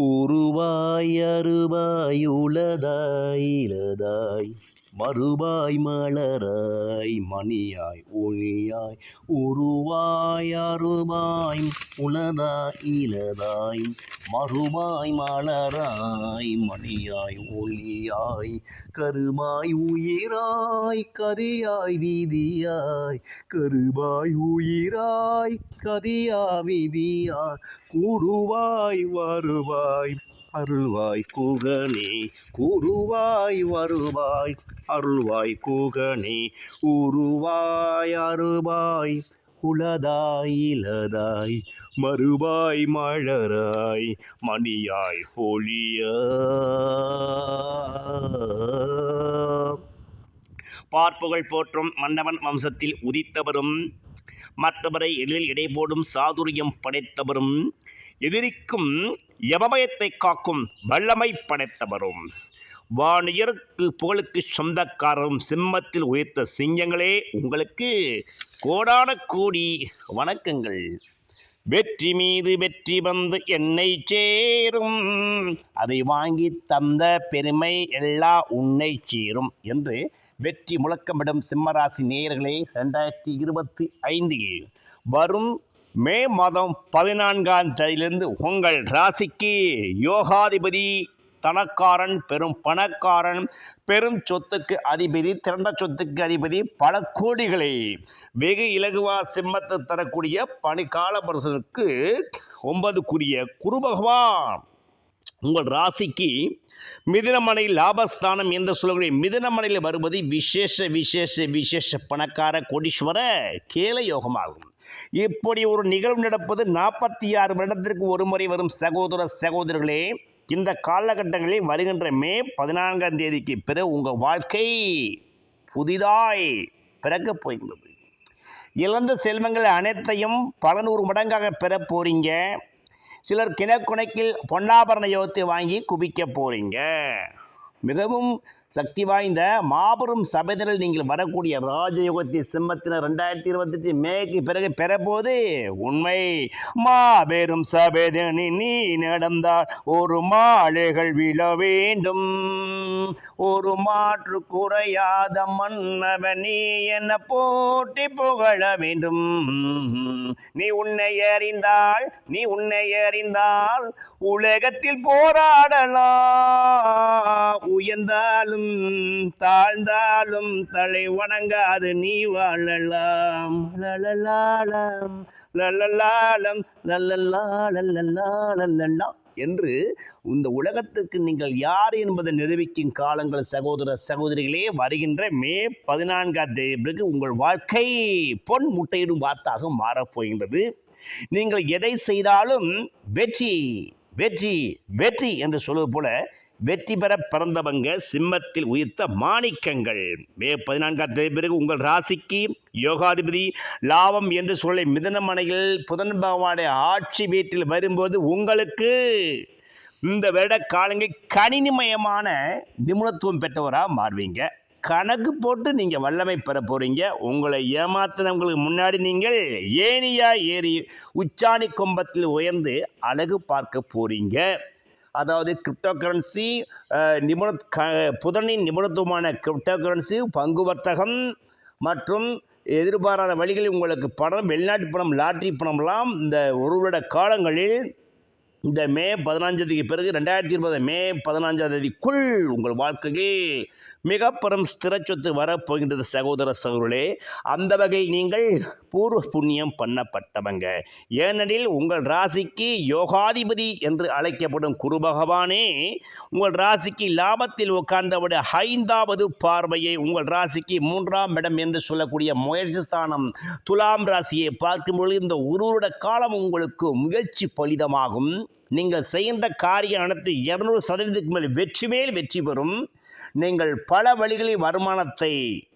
உருவாய் அருவாய் உளதாய் இலதாய் மறுபாய் மலராய் மணியாய் ஒளியாய் உருவாய் அருவாய் உளதாய் இலதாய் மறுபாய் மலராய் மணியாய் ஒளியாய் கருமாய் உயிராய் கதியாய் விதியாய் கருவாய் உயிராய் கதியா விதியாய் கூறுவாய் வருவாய் அருள்வாய் கூகனே கூறுவாய் வருவாய். அருள்வாய் கூகனே உருவாய் அருவாய் உளதாய் இலதாய் மறுவாய் மலராய். மணியாய் ஒளியா. பார்ப்புகள் போற்றும் மன்னவன் வம்சத்தில் உதித்தவரும் மற்றவரை எளிதில் இடை போடும் சாதுரியம் படைத்தவரும். எதிரிக்கும் யமபயத்தை காக்கும் வல்லமை படைத்தவரும். வானியருக்கு புகழுக்கு சொந்தக்காரரும் சிம்மத்தில் உயர்த்த சிங்கங்களே உங்களுக்கு கோடான கோடி வணக்கங்கள். வெற்றி மீது வெற்றி வந்து என்னை சேரும். அதை வாங்கி தந்த பெருமை எல்லாம் உன்னை சேரும் என்று வெற்றி முழக்கமிடும் சிம்மராசி நேயர்களே ரெண்டாயிரத்தி இருபத்தி ஐந்தில் வரும் மே மாதம் பதினான்காம் தேதியிலிருந்து உங்கள் ராசிக்கு யோகாதிபதி தனக்காரன் பெரும் பணக்காரன் பெரும் சொத்துக்கு அதிபதி திரண்ட சொத்துக்கு அதிபதி பல கோடிகளை வெகு இலகுவா சிம்மத்தை தரக்கூடிய பணிக்கால பரிசனுக்கு ஒன்பதுக்குரிய குரு பகவான் உங்கள் ராசிக்கு மிதுனமனை லாபஸ்தானம் என்று சொல்லக்கூடிய மிதுனமனையில் வருவது விசேஷ விசேஷ விசேஷ பணக்கார கோடீஸ்வர கேல யோகமாகும். இப்படி ஒரு நிகழ்வு நடப்பது நாற்பத்தி ஆறு வருடத்திற்கு ஒரு முறை வரும் சகோதர சகோதரர்களே இந்த காலகட்டங்களில் வருகின்ற மே பதினான்காம் தேதிக்கு பிறகு உங்கள் வாழ்க்கை புதிதாய் பிறக்கப் போகின்றது. இழந்த செல்வங்கள் அனைத்தையும் பல நூறு மடங்காக பெறப் போகிறீங்க சிலர் கிணக்குணைக்கில் பொன்னாபரண யோகத்தை வாங்கி குவிக்க போறீங்க. மிகவும் சக்தி வாய்ந்த மாபெரும் சபைதரில் நீங்கள் வரக்கூடிய ராஜயோகத்தை சிம்மத்தினர் ரெண்டாயிரத்தி இருபத்தஞ்சு மேக்கு பிறகு பெறப்போது உண்மை. மாபெரும் சபைதனி நீ நடந்தால் ஒரு மாலைகள் விழ வேண்டும். ஒரு மாற்று குறையாத மன்னவன் நீ என்ன போட்டி புகழ வேண்டும். நீ உன்னை அறிந்தால் நீ உன்னை அறிந்தால் உலகத்தில் போராடலாம் உயர்ந்தாலும் தாழ்ந்தாலும் தலை வணங்காது நீ வாழலாம். லலலாலம் லலலாலம் லலலாலலலாலலலா என்று இந்த உலகத்துக்கு நீங்கள் யார் என்பதை நிரூபிக்கும் காலங்கள் சகோதர சகோதரிகளே வருகின்ற மே பதினான்காம் தேதி பிறகு உங்கள் வாழ்க்கை பொன் முட்டையிடும் வார்த்தாக மாறப்போகின்றது நீங்கள் எதை செய்தாலும் வெற்றி வெற்றி வெற்றி என்று சொல்வது போல வெற்றி பெற பிறந்தவங்க சிம்மத்தில் உயிர்த்த மாணிக்கங்கள். மே பதினான்காம் தேதி பிறகு உங்கள் ராசிக்கு யோகாதிபதி லாபம் என்று சொல்ல மிதனமனையில் புதன் பகவானுடைய ஆட்சி வீட்டில் வரும்போது உங்களுக்கு இந்த வருட காலங்கள் கணினிமயமான நிபுணத்துவம் பெற்றவராக மாறுவீங்க. கணக்கு போட்டு நீங்கள் வல்லமை பெற போகிறீங்க உங்களை ஏமாத்தினவங்களுக்கு முன்னாடி நீங்கள் ஏனியா ஏறி உச்சாணி கொம்பத்தில் உயர்ந்து அழகு பார்க்க போகிறீங்க அதாவது கிரிப்டோ கரன்சி நிபுண க புதனின் நிபுணத்துவமான கிரிப்டோ கரன்சி பங்கு வர்த்தகம் மற்றும் எதிர்பாராத வழிகளில் உங்களுக்கு பணம் வெளிநாட்டு பணம் லாட்ரி பணம்லாம் இந்த ஒரு வருட காலங்களில் இந்த மே பதினஞ்சாம் தேதிக்கு பிறகு ரெண்டாயிரத்தி இருபது மே பதினாஞ்சாந்தேதிக்குள் உங்கள் வாழ்க்கையில் மிக பெரும் ஸ்திர சொத்து வரப்போகின்றது சகோதர சகோதரே அந்த வகை நீங்கள் பூர்வ புண்ணியம் பண்ணப்பட்டவங்க. ஏனெனில் உங்கள் ராசிக்கு யோகாதிபதி என்று அழைக்கப்படும் குரு பகவானே உங்கள் ராசிக்கு லாபத்தில் உட்கார்ந்தவுடைய ஐந்தாவது பார்வையை உங்கள் ராசிக்கு மூன்றாம் இடம் என்று சொல்லக்கூடிய முயற்சி ஸ்தானம் துலாம் ராசியை பார்க்கும்பொழுது இந்த ஒருவருட காலம் உங்களுக்கு முயற்சி பலிதமாகும். நீங்கள் செய்கின்ற காரியம் அனைத்து இரநூறு சதவீதத்துக்கு மேல் வெற்றி மேல் வெற்றி பெறும். நீங்கள் பல வழிகளில் வருமானத்தை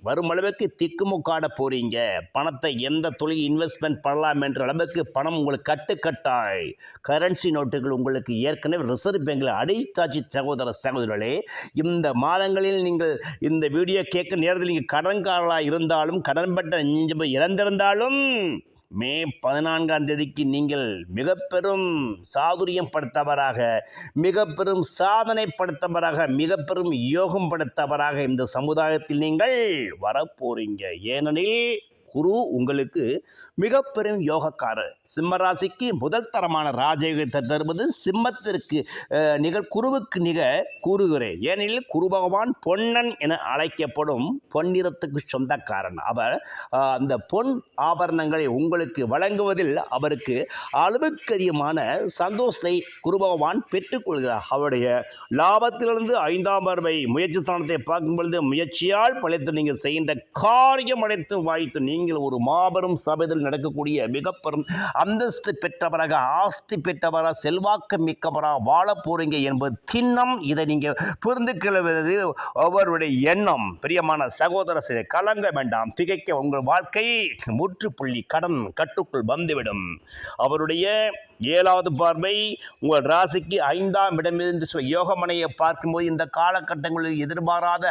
வரும் அளவுக்கு திக்குமுக்காட போகிறீங்க பணத்தை எந்த தொழில் இன்வெஸ்ட்மெண்ட் பண்ணலாம் என்ற அளவுக்கு பணம் உங்களுக்கு கட்டுக்கட்டாய். கரன்சி நோட்டுகள் உங்களுக்கு ஏற்கனவே ரிசர்வ் பேங்கில் அடைத்தாட்சி சகோதர சகோதரர்களே இந்த மாதங்களில் நீங்கள் இந்த வீடியோ கேட்க நேரத்தில் நீங்கள் கடன்காரலாக இருந்தாலும் கடன் பட்ட இழந்திருந்தாலும் மே பதினான்காம் தேதிக்கு நீங்கள் மிக பெரும் சாதுரியம் படுத்தவராக மிக பெரும் சாதனை படுத்தவராக மிக பெரும் யோகம் படுத்தவராக இந்த சமுதாயத்தில் நீங்கள் வரப்போறீங்க. ஏனெனில் குரு உங்களுக்கு மிக பெரும் யோகக்காரர். சிம்மராசிக்கு முதல் தரமான ராஜயோகத்தை தருவது சிம்மத்திற்கு நிகழ் நிகர் குருவுக்கு நிக கூறுகிறேன் ஏனெனில் குரு பகவான் பொன்னன் என அழைக்கப்படும் பொன்னிறத்துக்கு சொந்தக்காரன். அவர் அந்த பொன் ஆபரணங்களை உங்களுக்கு வழங்குவதில் அவருக்கு அளவுக்கு அதிகமான சந்தோஷத்தை குரு பகவான் பெற்றுக்கொள்கிறார் அவருடைய லாபத்திலிருந்து ஐந்தாம் பார்வை முயற்சி ஸ்தானத்தை பார்க்கும் பொழுது முயற்சியால் பழைத்து நீங்கள் செய்கின்ற காரியம் அனைத்தும் வாய்த்து நீங்கள் ஒரு மாபெரும் சபையில் நடக்கக்கூடிய மிகப்பெரும் அந்தஸ்து பெற்றவராக ஆஸ்தி பெற்றவராக செல்வாக்கு மிக்கவராக வாழ போறீங்க என்பது திண்ணம் இதை நீங்கள் புரிந்து கொள்வது அவருடைய எண்ணம். பிரியமான சகோதர சிலை கலங்க வேண்டாம். திகைக்க உங்கள் வாழ்க்கை முற்றுப்புள்ளி கடன் கட்டுக்குள் வந்துவிடும். அவருடைய ஏழாவது பார்வை உங்கள் ராசிக்கு ஐந்தாம் இடமிருந்து சொ- யோகமனையை பார்க்கும்போது இந்த காலகட்டங்களில் எதிர்பாராத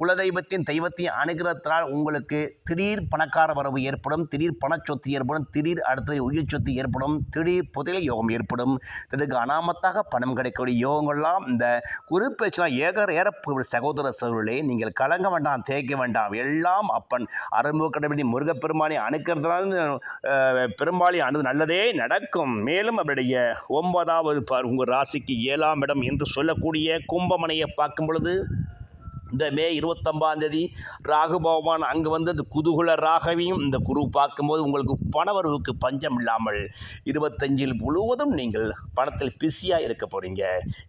குலதெய்வத்தின் தெய்வத்தின் அனுகிரகத்தினால் உங்களுக்கு திடீர் பணக்கார வரவு ஏற்படும் திடீர் பணச்சொத்து ஏற்படும் திடீர் அடுத்த உயிர் சொத்து ஏற்படும் திடீர் புதையல் யோகம் ஏற்படும். இதற்கு அனாமத்தாக பணம் கிடைக்கக்கூடிய யோகங்கள்லாம் இந்த குறிப்பேச்சலாம் ஏகர் ஏறப்போகிற சகோதர சகோதரர்களே நீங்கள் கலங்க வேண்டாம் தேய்க்க வேண்டாம். எல்லாம் அப்பன் அரும்பு கடவுளி முருகப்பெருமானை அணுக்கிறதுனால அஹ், பெரும்பாலும் அணு நல்லதே நடக்கும். மேலும் அவருடைய ஒன்பதாவது பார் உங்கள் ராசிக்கு ஏழாம் இடம் என்று சொல்லக்கூடிய கும்பமனையை பார்க்கும் பொழுது இந்த மே இருபத்தொம்பாந்தேதி ராகு பகவான் அங்கே வந்து அந்த குதுகுல ராகவையும் இந்த குரு பார்க்கும்போது உங்களுக்கு பணவரவுக்கு பஞ்சம் இல்லாமல் இருபத்தஞ்சில் முழுவதும் நீங்கள் பணத்தில் பிஸியாக இருக்க போகிறீங்க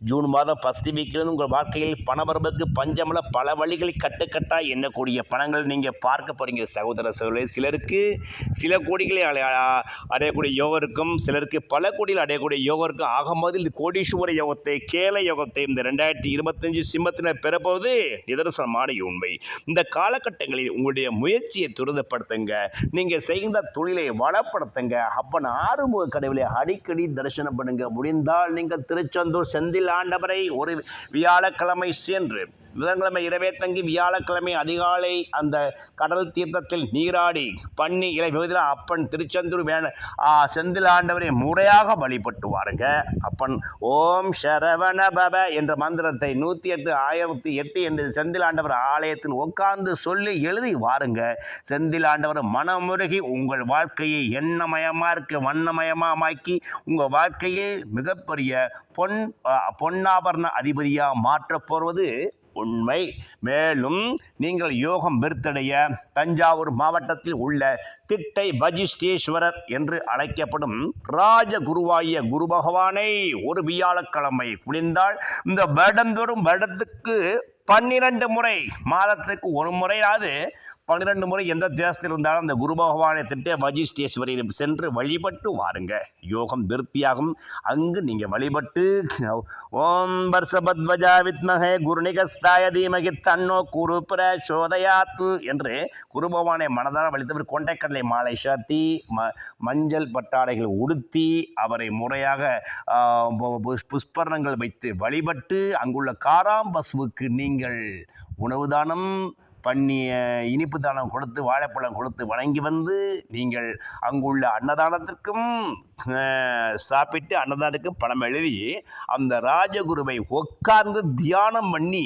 ஜூன் மாதம் ஃபஸ்ட் வீக்கிலிருந்து உங்கள் வாழ்க்கையில் பணவரவுக்கு பஞ்சமில் பல வழிகளில் கட்டுக்கட்டாக எண்ணக்கூடிய பணங்கள் நீங்கள் பார்க்க போகிறீங்க சகோதர சகோதரி. சிலருக்கு சில கோடிகளை அடையக்கூடிய யோகம் இருக்கும். சிலருக்கு பல கோடிகள் அடையக்கூடிய யோகம் இருக்கும். ஆகும்போது இந்த கோடீஸ்வர யோகத்தை கேல யோகத்தை இந்த ரெண்டாயிரத்தி இருபத்தஞ்சு சிம்மத்தினர் பெறப்போவது நிதர்சனமான உண்மை இந்த காலகட்டங்களில் உங்களுடைய முயற்சியை துரிதப்படுத்துங்க. நீங்கள் செய்த தொழிலை வளப்படுத்துங்க. அப்பன் ஆறுமுக கடவுளை அடிக்கடி தரிசனம் பண்ணுங்க. முடிந்தால் நீங்கள் திருச்செந்தூர் செந்தில் ஆண்டவரை ஒரு வியாழக்கிழமை சென்று புதன்கிழமை இரவே தங்கி வியாழக்கிழமை அதிகாலை அந்த கடல் தீர்த்தத்தில் நீராடி பண்ணி இலை விபதில் அப்பன் திருச்செந்தூர் வேண ஆ, செந்தில் ஆண்டவரை முறையாக வழிபட்டு வாருங்க அப்பன் ஓம் சரவண பவ என்ற மந்திரத்தை நூற்றி எட்டு ஆயிரத்தி எட்டு என்று செந்தில் ஆண்டவர் ஆலயத்தில் உட்கார்ந்து சொல்லி எழுதி வாருங்க. செந்தில் ஆண்டவர் மனமுருகி உங்கள் வாழ்க்கையை எண்ணமயமாக இருக்க வண்ணமயமாக்கி உங்கள் வாழ்க்கையில் மிகப்பெரிய பொன் பொன்னாபரண அதிபதியாக மாற்றப் போவது உண்மை. மேலும் நீங்கள் யோகம் பெருத்தடைய தஞ்சாவூர் மாவட்டத்தில் உள்ள திட்டை வஜிஷ்டேஸ்வரர் என்று அழைக்கப்படும் ராஜகுருவாகிய குரு பகவானை ஒரு வியாழக்கிழமை புனிந்தால் இந்த வருடந்தோறும் வருடத்துக்கு பன்னிரண்டு முறை மாதத்துக்கு ஒரு முறையாவது பன்னிரெண்டு முறை எந்த தேசத்தில் இருந்தாலும் அந்த குரு பகவானை திட்ட வஜிஷ்டேஸ்வரியிடம் சென்று வழிபட்டு வாருங்க. யோகம் திருப்தியாகும் அங்கு நீங்கள் வழிபட்டு ஓம் பர்சபத்வஜா வித்மகே குருநிகஸ்தாய தீமகி தன்னோ குரு சோதயாத்து என்று குரு பகவானை மனதார வழித்தவர் கொண்டைக்கடலை மாலை சாத்தி ம மஞ்சள் பட்டாடைகள் உடுத்தி அவரை முறையாக புஷ்- புஷ்பரணங்கள் வைத்து வழிபட்டு அங்குள்ள காராம்பசுவுக்கு நீங்கள் உணவு தானம் பண்ணிய இனிப்பு தானம் கொடுத்து வாழைப்பழம் கொடுத்து வணங்கி வந்து நீங்கள் அங்குள்ள அன்னதானத்திற்கும் சாப்பிட்டு அன்னதானத்துக்கும் பணம் எழுதி அந்த ராஜகுருவை உட்கார்ந்து தியானம் பண்ணி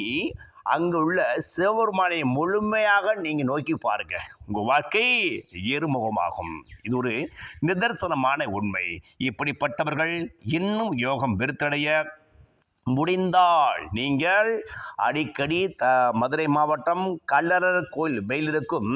அங்கு உள்ள சிவபெருமானை முழுமையாக நீங்கள் நோக்கி பாருங்க. உங்கள் வாழ்க்கை ஏறுமுகமாகும். இது ஒரு நிதர்சனமான உண்மை. இப்படிப்பட்டவர்கள் இன்னும் யோகம் வெறுத்தடைய முடிந்தால் நீங்கள் அடிக்கடி த மதுரை மாவட்டம் கல்லறர் கோயில் வெயிலிருக்கும்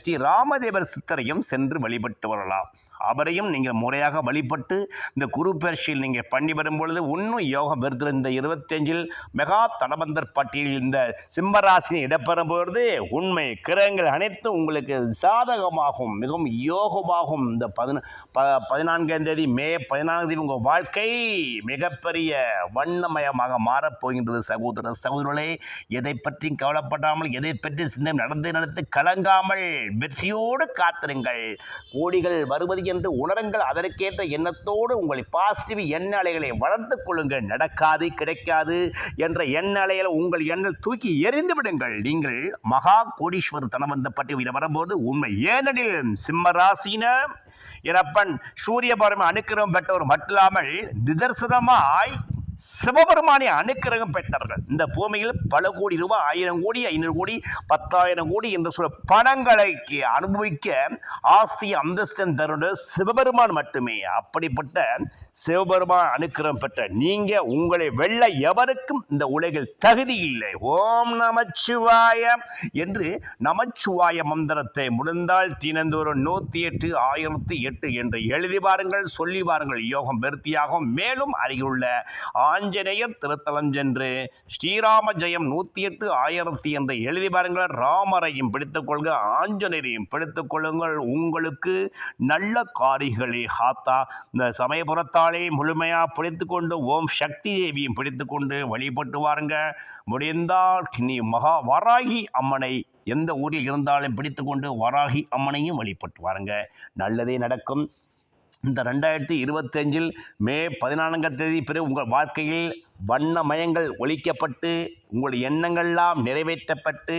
ஸ்ரீ ராமதேவர் சித்தரையும் சென்று வழிபட்டு வரலாம். அவரையும் நீங்கள் முறையாக வழிபட்டு இந்த குரு பயிற்சியில் நீங்கள் பண்ணி வரும் பொழுது இன்னும் யோகம் பெறுதல் இந்த இருபத்தஞ்சில் மெகா தலபந்தர் பட்டியலில் இந்த சிம்மராசினி இடம்பெறும் பொழுது உண்மை கிரகங்கள் அனைத்தும் உங்களுக்கு சாதகமாகும் மிகவும் யோகமாகும். இந்த பதின ப பதினான்காம் தேதி மே பதினான்காம் தேதி உங்கள் வாழ்க்கை மிகப்பெரிய வண்ணமயமாக மாறப்போகின்றது சகோதர சகோதரர்களே எதை பற்றியும் கவலைப்படாமல் எதை பற்றி சிந்தனை நடந்து நடந்து கலங்காமல் வெற்றியோடு காத்திருங்கள். கோடிகள் வருவது என்று உணருங்கள். அதற்கேற்ற எண்ணத்தோடு உங்களை பாசிட்டிவ் எண்ண அலைகளை கொள்ளுங்கள். நடக்காது கிடைக்காது என்ற எண்ண உங்கள் எண்ணல் தூக்கி எரிந்து விடுங்கள். நீங்கள் மகா கோடீஸ்வரர் தனவந்த பற்றி வரும்போது உண்மை ஏனெனில் சிம்ம ராசியினர் இறப்பன் சூரிய பரம அனுக்கிரகம் பெற்றவர் மட்டுமில்லாமல் நிதர்சனமாய் சிவபெருமானை அனுக்கிரகம் பெற்றவர்கள். இந்த பூமியில் பல கோடி ரூபாய் ஆயிரம் கோடி ஐநூறு கோடி பத்தாயிரம் கோடி என்று சொல்ல பணங்களை அனுபவிக்க ஆஸ்தி அந்தஸ்தன் தருண சிவபெருமான் மட்டுமே. அப்படிப்பட்ட சிவபெருமான் அனுக்கிரகம் பெற்ற நீங்க உங்களை வெல்ல எவருக்கும் இந்த உலகில் தகுதி இல்லை. ஓம் நமச்சிவாய என்று நமச்சிவாய மந்திரத்தை முடிந்தால் தினந்தோறும் நூத்தி எட்டு ஆயிரத்தி எட்டு என்று எழுதி பாருங்கள். சொல்லி பாருங்கள். யோகம் பெருத்தியாகும் மேலும் அருகிலுள்ள ஆஞ்சநேயர் திருத்தலம் சென்று ஸ்ரீராம ஜெயம் நூற்றி எட்டு ஆயிரத்தி என்று எழுதி பாருங்கள். ராமரையும் பிடித்துக் கொள்க ஆஞ்சநேயரையும் பிடித்துக் கொள்ளுங்கள். உங்களுக்கு நல்ல காரிகளே ஹாத்தா இந்த சமயபுரத்தாலே முழுமையாக பிடித்து கொண்டு ஓம் சக்தி தேவியும் பிடித்து கொண்டு வழிபட்டு வாருங்க. முடிந்தால் நீ மகா வராகி அம்மனை எந்த ஊரில் இருந்தாலும் பிடித்து கொண்டு வராகி அம்மனையும் வழிபட்டு வாருங்க. நல்லதே நடக்கும். இந்த ரெண்டாயிரத்தி இருபத்தஞ்சில் மே பதினான்காம் தேதி பிறகு உங்கள் வாழ்க்கையில் வண்ணமயங்கள் ஒழிக்கப்பட்டு உங்கள் எண்ணங்கள்லாம் நிறைவேற்றப்பட்டு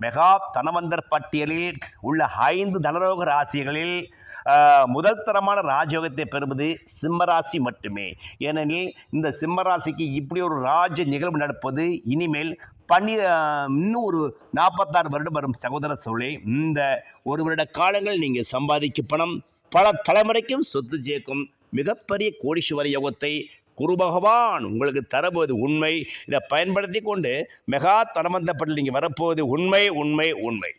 மெகா தனவந்தர் பட்டியலில் உள்ள ஐந்து தனரோக ராசிகளில் முதல் தரமான ராஜயோகத்தை பெறுவது சிம்மராசி மட்டுமே. ஏனெனில் இந்த சிம்மராசிக்கு இப்படி ஒரு ராஜ நிகழ்வு நடப்பது இனிமேல் பன்னி இன்னும் ஒரு நாற்பத்தாறு வருடம் வரும் சகோதர சோழே இந்த ஒரு வருட காலங்கள் நீங்கள் சம்பாதிக்க பணம் பல தலைமுறைக்கும் சொத்து சேர்க்கும் மிகப்பெரிய கோடீஸ்வர யோகத்தை குரு பகவான் உங்களுக்கு தரப்போவது உண்மை. இதை பயன்படுத்தி கொண்டு மெகா தனமந்தப்பட்டு நீங்கள் வரப்போவது உண்மை உண்மை உண்மை.